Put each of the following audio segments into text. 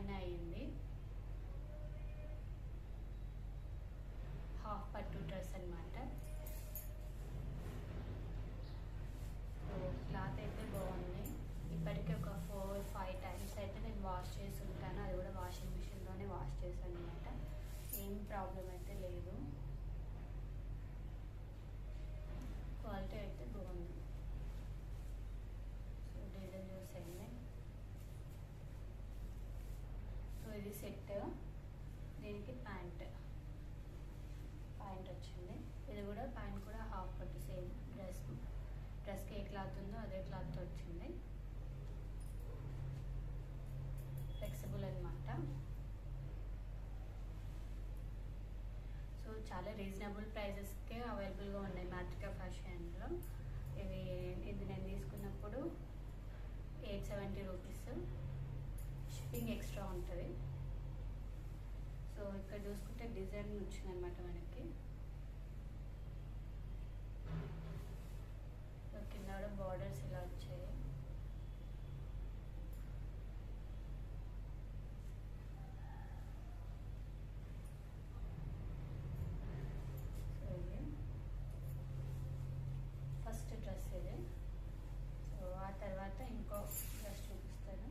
పైన అయింది. హాఫ్ పట్టు డ్రెస్ అనమాట క్లాత్ అయితే బాగుంది. ఇప్పటికే ఒక ఫోర్ ఫైవ్ టైమ్స్ అయితే నేను వాష్ చేసి ఉంటాను. అది కూడా వాషింగ్ మిషన్లోనే వాష్ చేశాను అనమాట ఏం ప్రాబ్లం అయితే లేదు క్వాలిటీ అయితే బాగుంది సో డిజైన్ చూసేయండి సో ఇది సెట్. దీనికి ప్యాంట్. ప్యాంట్ వచ్చింది. ఇది కూడా ప్యాంట్ కూడా హాఫ్ పట్టు సేమ్ డ్రెస్. డ్రెస్కి ఏ క్లాత్ ఉందో అదే క్లాత్ వచ్చింది. ఫ్లెక్సిబుల్ అనమాట సో చాలా రీజనబుల్ ప్రైజెస్కే అవైలబుల్గా ఉన్నాయి మ్యాట్రికా ఫ్యాషన్లో. ఇవి ఇది నేను తీసుకున్నప్పుడు eight seventy rupees. Shipping extra ఉంటుంది. సో ఇక్కడ చూసుకుంటే డిజైన్ వచ్చింది అనమాట మనకి ఓకే కింద కూడా బార్డర్స్ ఇలా వచ్చాయి సో ఇది ఫస్ట్ డ్రెస్ ఇది సో ఆ తర్వాత ఇంకో డ్రెస్ చూపిస్తాను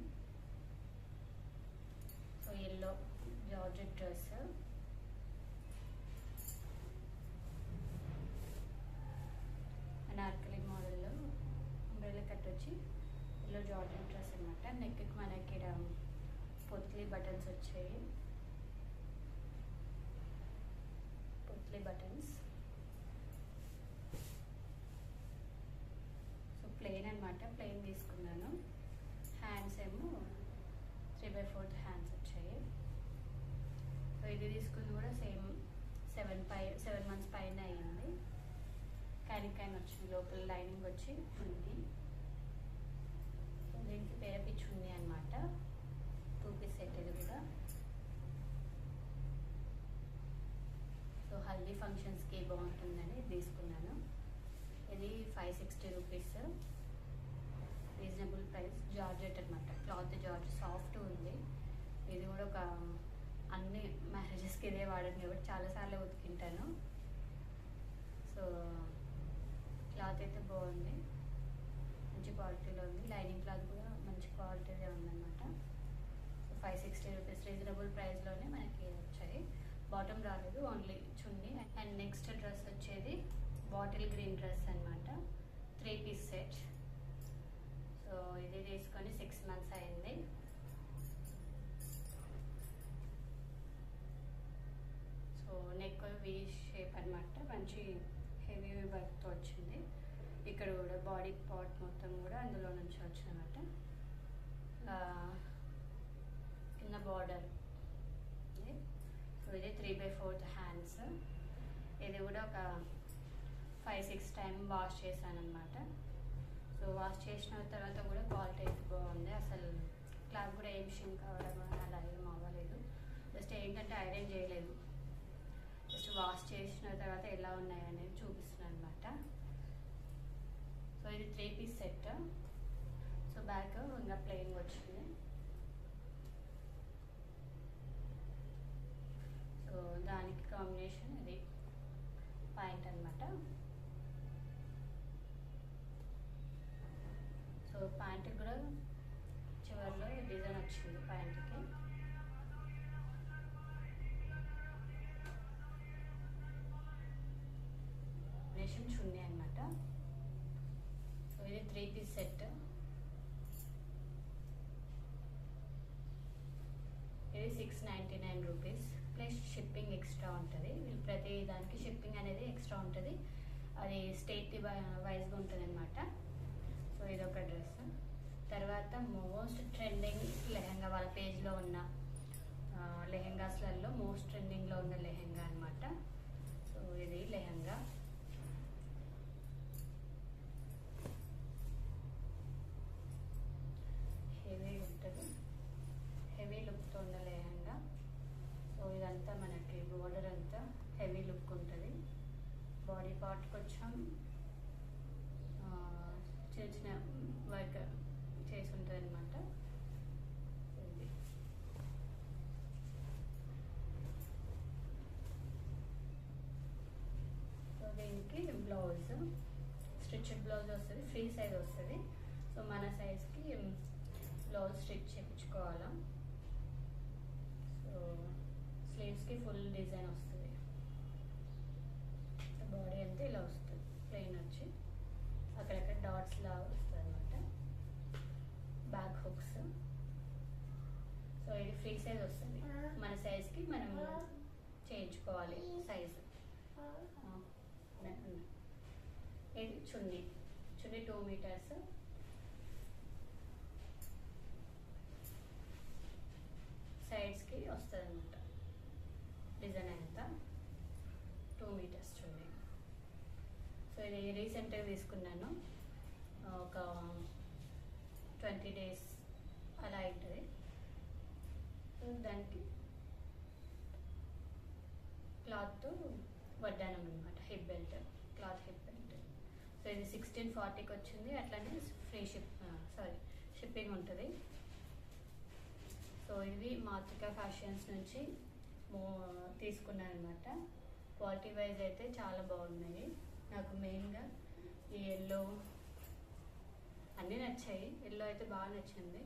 so yellow georgette dress anarkali మోడల్లో అంబ్రెల్లా కట్ వచ్చి ఇలా జార్జెట్ డ్రెస్ అనమాట నెక్కి మనకి ఇక్కడ పొత్లీ బటన్స్ వచ్చాయి. పొత్లీ బటన్స్ సో ప్లెయిన్ అనమాట ప్లెయిన్ తీసుకున్నాను. హ్యాండ్స్ ఏమో త్రీ బై ఫోర్త్ హ్యాండ్స్ ఇది తీసుకుంది కూడా సేమ్ సెవెన్ పై సెవెన్ మంత్స్ పైన అయ్యింది క్యారీ క్యాన్ వచ్చింది లోపల లైనింగ్ వచ్చి ఉంది. దీనికి పేర ఉంది అనమాట టూ పీస్ సెట్ ఇది కూడా. సో హల్దీ ఫంక్షన్స్కి బాగుంటుందని తీసుకున్నాను. ఇది five sixty rupees reasonable price georgette అనమాట క్లాత్ జార్జ్ సాఫ్ట్ ఉంది. ఇది కూడా ఒక అన్ని మ్యారేజెస్కి ఇదే వాడండి కాబట్టి చాలాసార్లు ఉతికింటాను. సో క్లాత్ అయితే బాగుంది. మంచి క్వాలిటీలో ఉంది. లైనింగ్ క్లాత్ కూడా మంచి క్వాలిటీదే ఉందన్నమాట. So five sixty rupees reasonable ప్రైస్లోనే మనకి వచ్చాయి. బాటమ్ రాలేదు only chunni. And next dress వచ్చేది బాటిల్ గ్రీన్ డ్రెస్ అనమాట త్రీ పీస్ సెట్ సో ఇది తీసుకొని సిక్స్ మంత్స్ అయింది. సో నెక్ వి షేప్ అనమాట మంచి హెవీ వర్క్తో వచ్చింది. ఇక్కడ కూడా బాడీ పార్ట్ మొత్తం కూడా అందులో నుంచి వచ్చిందన్నమాట. కింద బార్డర్ సో ఇది త్రీ బై ఫోర్త్ హ్యాండ్స్ ఇది కూడా ఒక ఫైవ్ సిక్స్ టైం వాష్ చేశాను అనమాట సో వాష్ చేసిన తర్వాత కూడా క్వాలిటీ అయితే బాగుంది. అసలు క్లాత్ కూడా ఏం షింక్ అవ్వడం అలా ఏం అవ్వలేదు. జస్ట్ ఏంటంటే ఐరన్ చేయలేదు. వాష్ చేసిన తర్వాత ఎలా ఉన్నాయి అనేది చూపిస్తున్నాను అనమాట సో ఇది three piece set so back ఇంకా ప్లెయిన్ వచ్చింది. సో దానికి కాంబినేషన్ ఇది. పాయింట్ అనమాట ఇది six ninety nine rupees plus shipping extra ఉంటుంది. వీళ్ళు ప్రతి దానికి షిప్పింగ్ అనేది ఎక్స్ట్రా ఉంటుంది. అది స్టేట్ వైజ్గా ఉంటుంది అనమాట సో ఇది ఒక డ్రెస్ తర్వాత మోస్ట్ ట్రెండింగ్ లెహంగా వాళ్ళ పేజ్లో ఉన్న లెహెంగాస్లలో మోస్ట్ ట్రెండింగ్లో ఉన్న లెహెంగా అనమాట సో ఇది లెహంగా. బ్లౌజ్ స్టిచ్డ్ బ్లౌజ్ వస్తుంది ఫ్రీ సైజ్ వస్తుంది. సో మన సైజ్కి బ్లౌజ్ స్టిచ్ చేయించుకోవాలా సో స్లీవ్స్కి ఫుల్ డిజైన్ వస్తుంది. సో బాడీ అంతా ఇలా వస్తుంది ప్లెయిన్ వచ్చి. అక్కడక్కడ డాట్స్ లాగా వస్తుంది అనమాట బ్యాక్ హుక్స్ సో ఇది ఫ్రీ సైజ్ వస్తుంది. మన సైజ్కి మనం చేయించుకోవాలి సైజు ఇది చున్నీ చున్నీ టూ మీటర్స్ సైడ్స్కి వస్తుంది అనమాట డిజైన్ అంతా. టూ మీటర్స్ చున్నీ. సో ఇది రీసెంట్గా తీసుకున్నాను. ఒక ట్వంటీ డేస్ అలా అవుతుంది దానికి క్లాత్ వడ్డానం అనమాట hip belt cloth hip belt so ఇది సిక్స్టీన్ ఫార్టీకి వచ్చింది. అట్లానే ఫ్రీ షిప్ సారీ షిప్పింగ్ ఉంటుంది. సో ఇది మాతృక ఫ్యాషన్స్ నుంచి తీసుకున్నాను అనమాట క్వాలిటీ వైజ్ అయితే చాలా బాగున్నాయి. నాకు మెయిన్గా ఈ ఎల్లో అన్నీ నచ్చాయి. ఎల్లో అయితే బాగా నచ్చింది.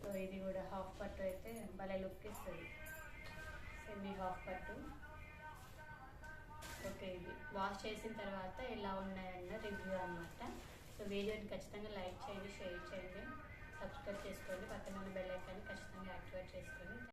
సో ఇది కూడా హాఫ్ పట్టు అయితే భలే లుక్ ఇస్తుంది. సెమీ హాఫ్ పట్టు. ఓకే ఇది వాష్ చేసిన తర్వాత ఎలా ఉన్నాయన్న రివ్యూ అనమాట సో వీడియోని ఖచ్చితంగా లైక్ చేయండి షేర్ చేయండి సబ్స్క్రైబ్ చేసుకోండి పక్కన ఉన్న బెల్ ఐకాన్ని ఖచ్చితంగా యాక్టివేట్ చేసుకోండి.